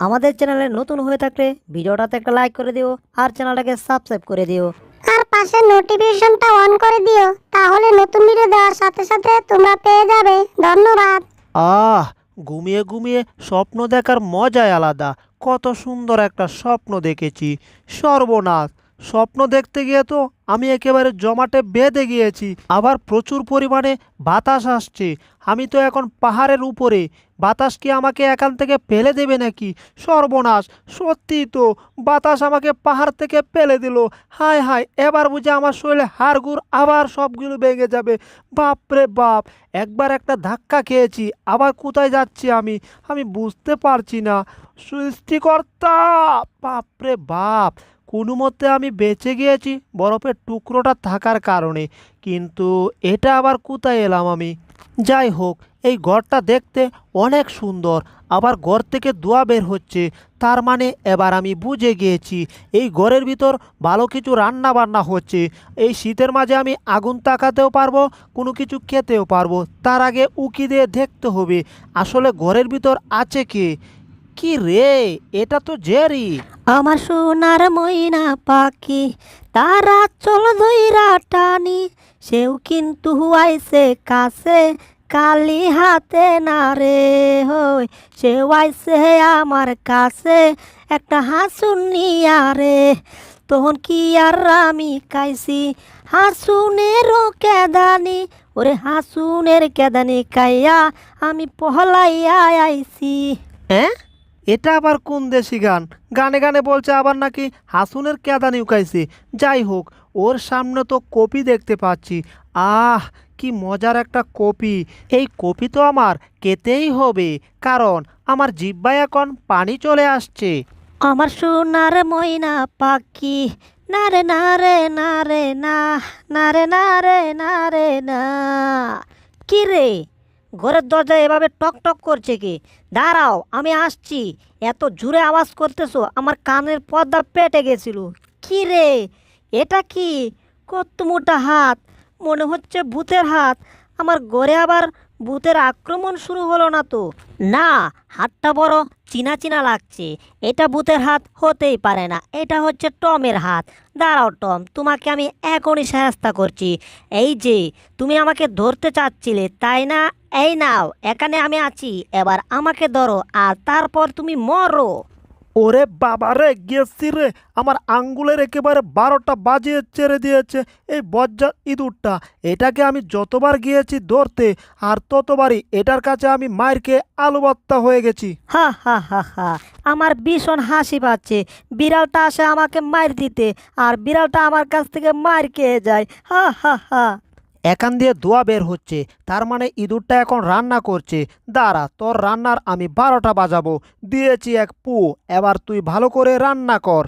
আমাদের চ্যানেলে নতুন হয়ে থাকলে ভিডিওটাতে একটা লাইক করে দিও আর চ্যানেলটাকে সাবস্ক্রাইব করে দিও। আর পাশে নোটিফিকেশনটা অন করে দিও তাহলে নতুন ভিডিও দেওয়ার সাথে সাথে তোমরা পেয়ে যাবে। ধন্যবাদ। আহ ঘুমিয়ে ঘুমিয়ে স্বপ্ন দেখার মজাই আলাদা। কত সুন্দর একটা স্বপ্ন দেখেছি। সর্বনাশ। স্বপ্ন দেখতে গিয়ে তো আমি একেবারে জমাটে বেঁধে গিয়েছি। আবার প্রচুর পরিমাণে বাতাস আসছে। আমি তো এখন পাহাড়ের উপরে। বাতাস কি আমাকে এখান থেকে ফেলে দেবে নাকি? সর্বনাশ, সত্যি তো, বাতাস আমাকে পাহাড় থেকে ফেলে দিল। হায় হায়, এবার বুঝে আমার শরীরে হাড়গুড় আবার সবগুলো ভেঙে যাবে। বাপরে বাপ, একবার একটা ধাক্কা খেয়েছি, আবার কোথায় যাচ্ছি আমি? আমি বুঝতে পারছি না। সৃষ্টিকর্তা! বাপরে বাপ, কোনো মতে আমি বেঁচে গিয়েছি বরফের টুকরোটা থাকার কারণে। কিন্তু এটা আবার কোথায় এলাম আমি? যাই হোক, এই ঘরটা দেখতে অনেক সুন্দর। আবার ঘর থেকে দোয়া বের হচ্ছে। তার মানে এবার আমি বুঝে গিয়েছি, এই ঘরের ভিতর ভালো কিছু রান্না বান্না হচ্ছে। এই শীতের মাঝে আমি আগুন তাকাতেও পারব, কোনো কিছু খেতেও পারব। তার আগে উকি দিয়ে দেখতে হবে, আসলে ঘরের ভিতর আছে কে? কি রে? এটা তো জেরি। আমার সোনার ময়না পাখি তারা চল ধইরা টানি। সেও কিন্তু আইছে কাছে কালি হাতে না রে হই। সেও আইছে আমার কাছে একটা হাসুন নিয়া রে। তখন কি আর আমি কাইছি হাসুনেরও কেদানি ওরে হাসুনের কেদানি কাইয়া আমি পহলাইয়া আইছি। হ্যাঁ? এটা আবার কোন দেশি গান? গানে গানে বলছে আবার নাকি হাসুনের কেদানি উকাইছে। যাই হোক, ওর সামনে তো কপি দেখতে পাচ্ছি। আহ, কি মজার একটা কপি। এই কপি তো আমার কেতেই হবে, কারণ আমার জিব্বায় এখন পানি চলে আসছে। আমার সোনার ময়না পাখি, না রে না রে না রে, না না রে না রে না রে, না। কি রে? ঘরের দরজা এভাবে টক টক করছে কি? দাঁড়াও, আমি আসছি। এত জোরে আওয়াজ করতেছো, আমার কানের পর্দা পেটে গেছিল। কি রে? এটা কি? কত মোটা হাত। মনে হচ্ছে ভূতের হাত। আমার ঘরে আবার ভূতের আক্রমণ শুরু হলো না তো। না, হাতটা বড় চিনা চিনা লাগছে। এটা ভূতের হাত হতেই পারে না। এটা হচ্ছে টমের হাত। দাঁড়াও, টম, তোমাকে আমি এখনই সাহায্য করছি। এই যে, তুমি আমাকে ধরতে চাচ্ছিলে, তাই না? এই নাও এখানে আমি আছি। এবার আমাকে ধরো আর তারপর তুমি মরো। ওরে বাবা রে গেছি রে। আমার আঙ্গুলের একেবারে বারোটা বাজিয়ে ছেড়ে দিয়েছে। এই বজ্জা ইঁদুরটা এটাকে আমি যতবার গিয়েছি ধরতে আর ততবারই এটার কাছে আমি মায়ের খেয়ে আলু ভর্তা হয়ে গেছি। হা হা হা হা। আমার ভীষণ হাসি পাচ্ছে। বিড়ালটা আসে আমাকে মার দিতে আর বিড়ালটা আমার কাছ থেকে মার খেয়ে যায়। হা হা হা। এখান দিয়ে ধোয়া বের হচ্ছে। তার মানে ইঁদুরটা এখন রান্না করছে। দাঁড়া তোর রান্নার আমি বারোটা বাজাবো। দিয়েছি এক পু এবার তুই ভালো করে রান্না কর।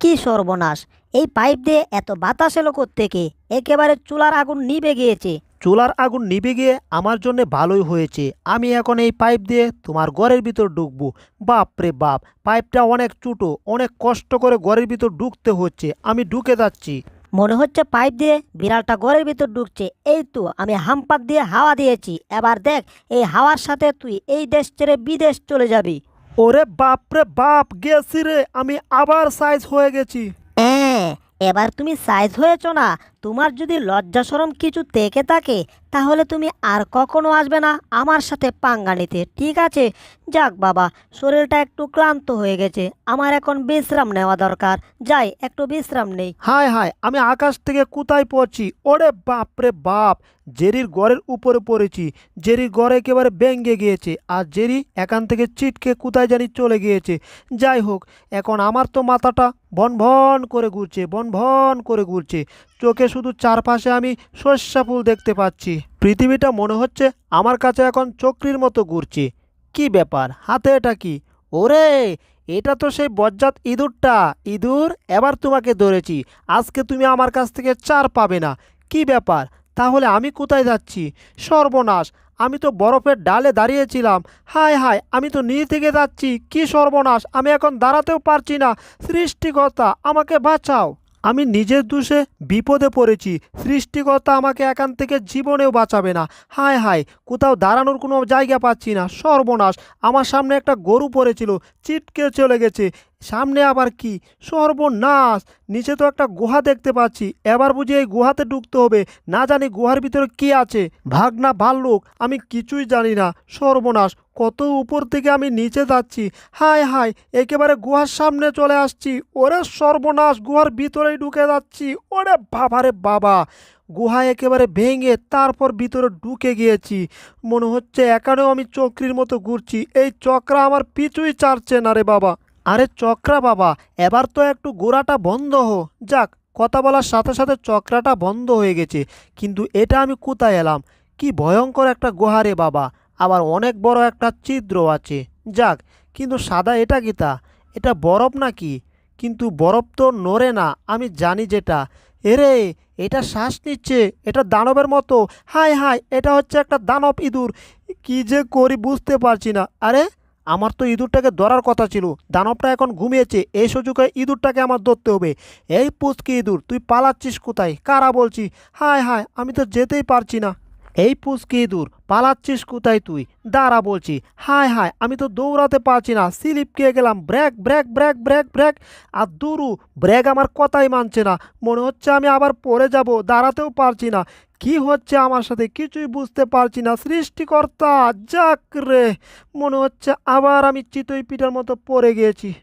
কি সর্বনাশ! এই পাইপ দিয়ে এত বাতাস এলো থেকে একেবারে চুলার আগুন নিভে গিয়েছে। চুলার আগুন নিভে গিয়ে আমার জন্য ভালোই হয়েছে। আমি এখন এই পাইপ দিয়ে তোমার ঘরের ভিতর ঢুকবো। বাপ রে বাপ পাইপটা অনেক চুটো অনেক কষ্ট করে ঘরের ভিতর ঢুকতে হচ্ছে। আমি ঢুকে যাচ্ছি। মনে হচ্ছে পাইপ দিয়ে বিড়ালটা ঘরের ভিতর ঢুকছে। এই তো আমি হাম্পার দিয়ে হাওয়া দিয়েছি। এবার দেখ এই হাওয়ার সাথে তুই এই দেশ ছেড়ে বিদেশ চলে যাবি। ওরে বাপরে বাপ গেছি রে। আমি আবার সাইজ হয়ে গেছি। হ্যাঁ এবার তুমি সাইজ হয়েছ না। তোমার যদি লজ্জা সরম কিছু থেকে থাকে, তাহলে তুমি আর কখনো আসবে না আমার সাথে পাঙ্গা নিতে ঠিক আছে? যাক বাবা, শরীরটা একটু ক্লান্ত হয়ে গেছে। আমার এখন বিশ্রাম নেওয়া দরকার। যাই, একটু বিশ্রাম নেই। হায় হায়, আমি আকাশ থেকে কোথায় পড়ছি। ওরে বাপ রে বাপ! জেরির গড়ের উপরে পড়েছি। জেরির গড় একেবারে ব্যঙ্গে গিয়েছে আর জেরি এখান থেকে চিটকে কোথায় জানি চলে গিয়েছে। যাই হোক, এখন আমার তো মাথাটা ভন ভন করে ঘুরছে ভন ভন করে ঘুরছে। চোখে শুধু চারপাশে আমি শস্যা ফুল দেখতে পাচ্ছি। পৃথিবীটা মনে হচ্ছে আমার কাছে এখন চক্রির মতো ঘুরছে। কি ব্যাপার? হাতে এটা কি? ওরে, এটা তো সেই বজ্জাত ইঁদুরটা। ইঁদুর, এবার তোমাকে ধরেছি। আজকে তুমি আমার কাছ থেকে চার পাবে না। কি ব্যাপার? তাহলে আমি কোথায় যাচ্ছি? সর্বনাশ! আমি তো বরফের ডালে দাঁড়িয়েছিলাম। হায় হায়, আমি তো নিচ থেকে যাচ্ছি। কি সর্বনাশ! আমি এখন দাঁড়াতেও পারছি না। সৃষ্টিকর্তা, আমাকে বাঁচাও! আমি নিজের দোষে বিপদে পড়েছি। সৃষ্টিকর্তা আমাকে এখান থেকে জীবনেও বাঁচাবে না। হায় হায়, কোথাও দাঁড়ানোর কোনো জায়গা পাচ্ছি না। সর্বনাশ, আমার সামনে একটা গরু পড়েছিল, চিটকে চলে গেছে। সামনে আবার কি? সর্বনাশ! নিচে তো একটা গুহা দেখতে পাচ্ছি। এবার বুঝি এই গুহাতে ঢুকতে হবে। না জানি গুহার ভিতরে কি আছে। ভাগনা ভাল্লুক, আমি কিছুই জানি না। সর্বনাশ! কত উপর থেকে আমি নিচে যাচ্ছি। হায় হায়! একেবারে গুহার সামনে চলে আসছি। ওরে সর্বনাশ! গুহার ভিতরেই ঢুকে যাচ্ছি। ওরে বাবারে বাবা! গুহা একেবারে ভেঙে তারপর ভিতরে ঢুকে গিয়েছি। মনে হচ্ছে এখানেও আমি চক্রির মতো ঘুরছি। এই চক্রা আমার পিছুই চারছে না রে বাবা। আরে চক্রা বাবা, এবার তো একটু গোড়াটা বন্ধ হো। যাক, কথা বলার সাথে সাথে চক্রাটা বন্ধ হয়ে গেছে, কিন্তু এটা আমি কোথায় এলাম? কি ভয়ঙ্কর একটা গুহা রে বাবা, আবার অনেক বড় একটা ছিদ্র আছে। যাক, কিন্তু সাদা এটা কিতা এটা বরফ নাকি? কিন্তু বরফ তো নড়ে না, আমি জানি যেটা। এরে, এটা শ্বাস নিচ্ছে, এটা দানবের মতো। হায় হায়, এটা হচ্ছে একটা দানব ইঁদুর। কি যে করি বুঝতে পারছি না। আরে আমার তো ইঁদুরটাকে ধরার কথা ছিল। দানবটা এখন ঘুমিয়েছে। এই সুযোগে ইঁদুরটাকে আমার ধরতে হবে। এই পুচকি ইঁদুর, তুই পালাচ্ছিস কোথায়? কারা বলছি? হায় হায়, আমি তো যেতেই পারছি না। এই পুচকি ইঁদুর পালাচ্ছিস কোথায় তুই? দাঁড়া বলছি। হায় হায়, আমি তো দৌড়াতে পারছি না। স্লিপ খেয়ে গেলাম। Brake brake brake brake brake. আর দুরু, ব্রেক আমার কথাই মানছে না। মনে হচ্ছে আমি আবার পড়ে যাব, দাঁড়াতেও পারছি না। কি হচ্ছে আমার সাথে? কিছুই বুঝতে পারছি না। সৃষ্টিকর্তা, যাক রে। মনে হচ্ছে আবার আমি চিতই পিঠার মতো পড়ে গিয়েছি।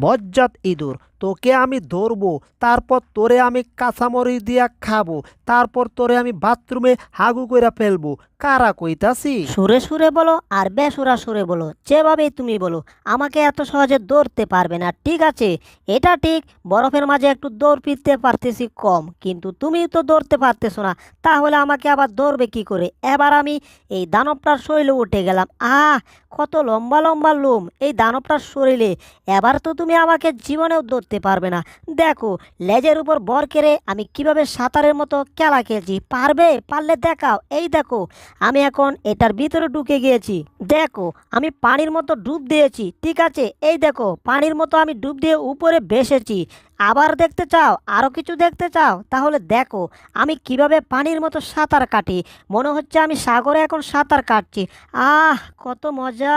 বজ্জাত ইঁদুর তোকে আমি ধরবো, তারপর তোরে আমি কাঁচামরিচ দিয়া খাব, তারপর তোরে আমি বাথরুমে হাগু কইরা ফেলব। কারা কইতাছি? সুরে সুরে বলো আর বেসুরা সুরে বলো, যেভাবেই তুমি বলো, আমাকে এত সহজে দৌড়তে পারবে না, ঠিক আছে? এটা ঠিক, বরফের মাঝে একটু দৌড় ফিরতে পারতেছি কম, কিন্তু তুমি তো দৌড়তে পারতেছো না, তাহলে আমাকে আবার দৌড়বে কি করে? এবার আমি এই দানবটার শরীরে উঠে গেলাম। আহ, কত লম্বা লম্বা লোম, এই দানবটার শরীরে। এবার তো তুমি আমাকে জীবনেও ধরতে পারবে না। দেখো, লেজের উপর বর কেড়ে আমি কীভাবে সাঁতারের মতো খেলা খেলছি? পারবে? পারলে দেখাও। এই দেখো, আমি এখন এটার ভিতরে ঢুকে গিয়েছি। দেখো, আমি পানির মতো ডুব দিয়েছি, ঠিক আছে? এই দেখো, পানির মতো আমি ডুব দিয়ে উপরে বেসেছি। আবার দেখতে চাও? আরও কিছু দেখতে চাও? তাহলে দেখো, আমি কীভাবে পানির মতো সাঁতার কাটি? মনে হচ্ছে আমি সাগরে এখন সাঁতার কাটছি। আহ, কত মজা!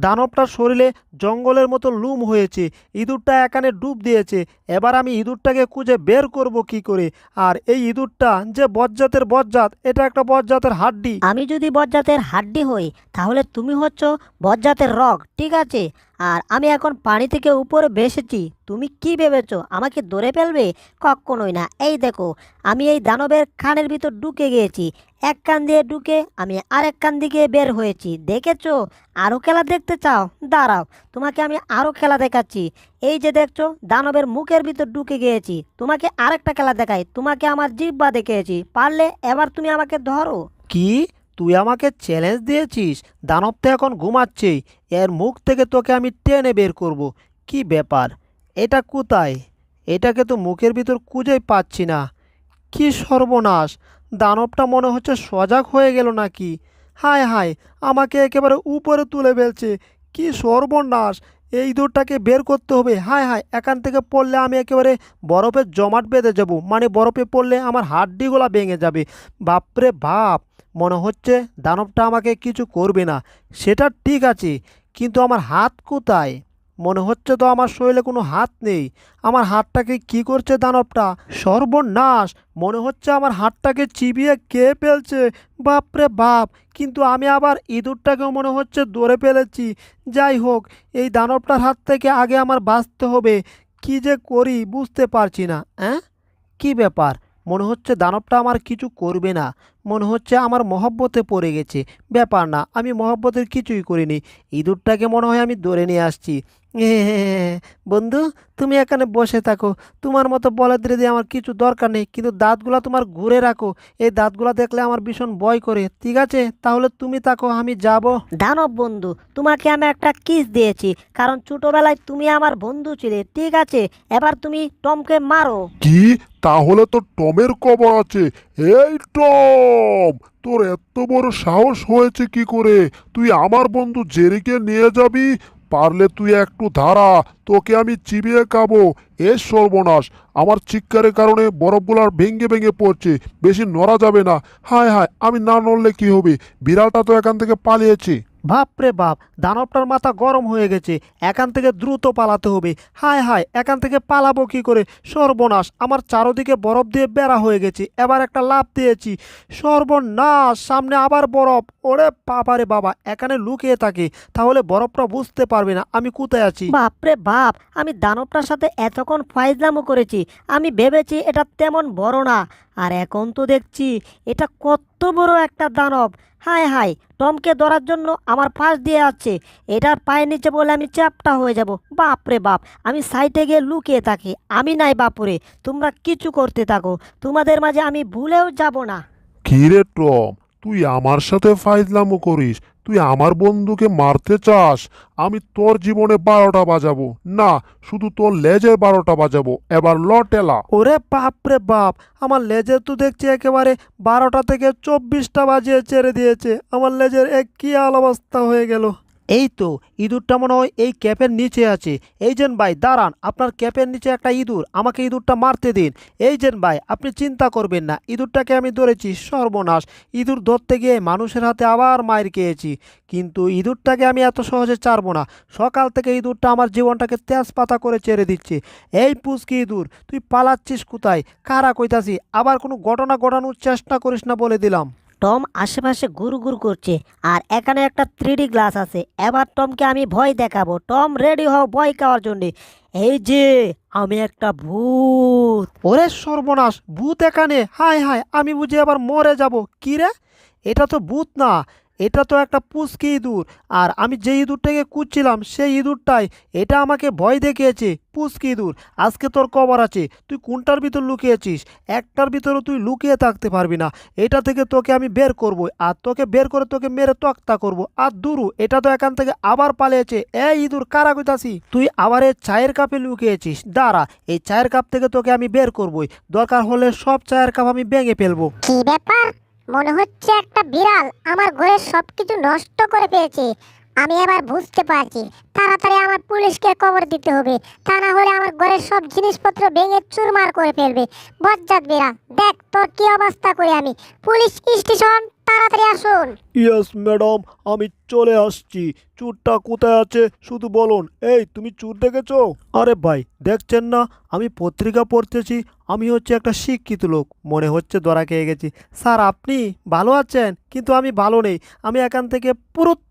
দানবটার শরীরে জঙ্গলের মতো লুম হয়েছে, ইঁদুরটা এখানে ডুব দিয়েছে, এবার আমি ইঁদুরটাকে খুঁজে বের করব কি করে? আর এই ইঁদুরটা যে বজ্জাতের বজ্জাত, এটা একটা বজ্জাতের হাড্ডি। আমি যদি বজ্জাতের হাড্ডি হই, তাহলে তুমি হচ্ছ বজ্জাতের রগ, ঠিক আছে? আর আমি এখন পানি থেকে উপরে ভেসেছি। তুমি কি ভেবেছো? আমাকে ধরে ফেলবে? কখনোই না। এই দেখো, আমি এই দানবের খানের ভিতর ঢুকে গিয়েছি। এক কান দিয়ে ঢুকে আমি আরেক কান দিকে বের হয়েছি। দেখেছ? আরও খেলা দেখতে চাও? দাঁড়াও, তোমাকে আমি আরও খেলা দেখাচ্ছি। এই যে দেখছ, দানবের মুখের ভিতর ঢুকে গিয়েছি। তোমাকে আরেকটা খেলা দেখাই। তোমাকে আমার জিব্বা দেখেছি পারলে এবার তুমি আমাকে ধরো। কি? তুই আমাকে চ্যালেঞ্জ দিয়েছিস, দানব তো এখন ঘুমাচ্ছেই, এর মুখ থেকে তোকে আমি টেনে বের করব। কি ব্যাপার? এটা কোথায়? এটাকে তো মুখের ভিতর খুঁজেই পাচ্ছি না। কি সর্বনাশ! দানবটা মনে হচ্ছে সজাগ হয়ে গেল নাকি? হায় হায়, আমাকে একেবারে উপরে তুলে ফেলছে। কি সর্বনাশ! এই দূরটাকে বের করতে হবে। হায় হায়, এখান থেকে পড়লে আমি একেবারে বরফের জমাট বেঁধে যাব। মানে বরফে পড়লে আমার হাড্ডিগুলা ভেঙে যাবে। বাপরে বাপ! মনে হচ্ছে দানবটা আমাকে কিছু করবে না। সেটা ঠিক আছে, কিন্তু আমার হাত কোথায়? মনে হচ্ছে তো আমার শরীরে কোনো হাত নেই। আমার হাতটাকে কি করছে দানবটা? সর্বনাশ! মনে হচ্ছে আমার হাতটাকে চিবিয়ে কে ফেলছে? বাপরে বাপ! কিন্তু আমি আবার ইঁদুরটাকেও মনে হচ্ছে ধরে ফেলেছি। যাই হোক, এই দানবটার হাত থেকে আগে আমার বাঁচতে হবে। কি যে করি বুঝতে পারছি না হ্যাঁ কি ব্যাপার? মনে হচ্ছে দানবটা আমার কিছু করবে না। মনে হচ্ছে আমার মহব্বতে পড়ে গেছে। ব্যাপার না আমি মহব্বতের কিছুই করিনি। ইঁদুরটাকে মনে হয় আমি ধরে নিয়ে আসছি। এ বন্ধু তুমি এখানে বসে থাকো। তোমার মতো বলে দিয়ে আমার কিছু দরকার নেই কিন্তু দাঁতগুলা তোমার ঘুরে রাখো। এই দাঁতগুলা দেখলে আমার ভীষণ ভয় করে। ঠিক আছে? তাহলে তুমি থাকো আমি যাব। দানব বন্ধু তোমাকে আমি একটা কিস দিয়েছি কারণ ছোটবেলায় তুমি আমার বন্ধু ছিলে ঠিক আছে? এবার তুমি টমকে মারো। কি? তাহলে তো টমের কবর আছে। এই টম, তোর এত বড় সাহস হয়েছে কি করে? তুই আমার বন্ধু জেরিকে নিয়ে যাবি? পারলে তুই একটু ধারা তোকে আমি চিবিয়ে খাব। এ সর্বনাশ, আমার চিৎকারের কারণে বরফগুলার ভেঙে ভেঙে পড়ছে, বেশি নড়া যাবে না। হায় হায়, আমি না নড়লে কি হবে? বিড়ালটা তো এখান থেকে পালিয়েছে। বাপ রে বাপ, দানবটার মাথা গরম হয়ে গেছে। এখান থেকে দ্রুত পালাতে হবে। হায় হায়, এখান থেকে পালাবো কী করে? সর্বনাশ, আমার চারোদিকে বরফ দিয়ে বেড়া হয়ে গেছে। এবার একটা লাভ দিয়েছি। সর্বনাশ, সামনে আবার বরফ। ওরে বাবারে বাবা এখানে লুকিয়ে থাকে তাহলে বরফটা বুঝতে পারবে না আমি কোথায় আছি? বাপরে বাপ আমি দানবটার সাথে এতক্ষণ ফাইজলামো করেছি আমি ভেবেছি এটা তেমন বড় না আর এখন তো দেখছি এটা কত বড় একটা দানব। হায় হায় টমকে ধরার জন্য আমার পাশ দিয়ে আছে এটার পায়ের নিচে বলে আমি চ্যাপটা হয়ে যাব। বাপরে বাপ আমি সাইডে গিয়ে লুকিয়ে থাকি আমি নাই বাপুরে তোমরা কিছু করতে থাকো তোমাদের মাঝে আমি ভুলেও যাব না। কি রে টম তুই আমার সাথে ফাইজলামো করিস, তুই আমার বন্ধুকে মারতে চাস, আমি তোর জীবনে বারোটা বাজাবো। না, শুধু তোর লেজের বারোটা বাজাবো। এবার লটেলা ওরে বাপ রে বাপ, আমার লেজের তো দেখছি একেবারে বারোটা থেকে চব্বিশটা বাজিয়ে ছেড়ে দিয়েছে, আমার লেজের এক কি অবস্থা হয়ে গেল। এই তো ইঁদুরটা মনে হয় এই ক্যাপের নিচে আছে। এই যেন ভাই, দাঁড়ান, আপনার ক্যাপের নিচে একটা ইঁদুর, আমাকে ইঁদুরটা মারতে দিন। এই যেন ভাই, আপনি চিন্তা করবেন না, ইঁদুরটাকে আমি ধরেছি সর্বনাশ। ইঁদুর ধরতে গিয়ে মানুষের হাতে আবার মায়ের খেয়েছি। কিন্তু ইঁদুরটাকে আমি এত সহজে ছাড়বো না। সকাল থেকে ইঁদুরটা আমার জীবনটাকে তেজপাতা করে ছেড়ে দিচ্ছে। এই পুচকি ইঁদুর, তুই পালাচ্ছিস কোথায়? কারা কইতাছি? আবার কোনো ঘটনা ঘটানোর চেষ্টা করিস না বলে দিলাম। টম আশেপাশে গুরু গুরু করছে আর এখানে একটা থ্রিডি গ্লাস আছে। এবার টমকে আমি ভয় দেখাবো। টম রেডি হও ভয় খাওয়ার জন্য। এই যে, আমি একটা ভূত। ওরে সর্বনাশ, ভূত এখানে। হায় হায়, আমি বুঝি আবার মরে যাব। কি রে? এটা তো ভূত না। এটা তো একটা পুচকি ইঁদুর। আর আমি যে ইঁদুরটাকে কুচ্ছিলাম সেই ইঁদুরটাই এটা আমাকে ভয় দেখিয়েছে, পুচকি ইঁদুর। আজকে তোর কবর আছে, তুই কোনটার ভিতর লুকিয়েছিস? একটার ভিতরে তুই লুকিয়ে থাকতে পারবি না। এটা থেকে তোকে আমি বের করব, আর তোকে বের করে তোকে মেরে তক্তা করব। আর দুরু, এটা তো এখান থেকে আবার পালিয়েছে। এই ইঁদুর, কারা কইতাছি? তুই আবার এই চায়ের কাপে লুকিয়েছিস। দাঁড়া, এই চায়ের কাপ থেকে তোকে আমি বের করবই। দরকার হলে সব চায়ের কাপ আমি ভেঙে ফেলব। কি ব্যাপার? মনে হচ্ছে একটা বিড়াল আমার ঘরের সব কিছু নষ্ট করে ফেলেছে। আমি এবার বুঝতে পারছি। তাড়াতাড়ি আমার পুলিশকে খবর দিতে হবে। তা না হলে আমার ঘরের সব জিনিসপত্র ভেঙে চুরমার করে ফেলবে। বজ্জাত বিড়াল, দেখ তোর কি অবস্থা করি আমি। পুলিশ স্টেশন তাড়াতাড়ি আসুন। ইয়েস ম্যাডাম আমি চলে আসছি। চুরটা কোথায় আছে শুধু বলুন। এই, তুমি চুর দেখেছ? আরে ভাই, দেখছেন না? আমি পত্রিকা পড়তেছি, আমি হচ্ছে একটা শিক্ষিত লোক। মনে হচ্ছে দরা খেয়ে গেছি। স্যার, আপনি ভালো আছেন? কিন্তু আমি ভালো নেই। আমি এখান থেকে পুরুত।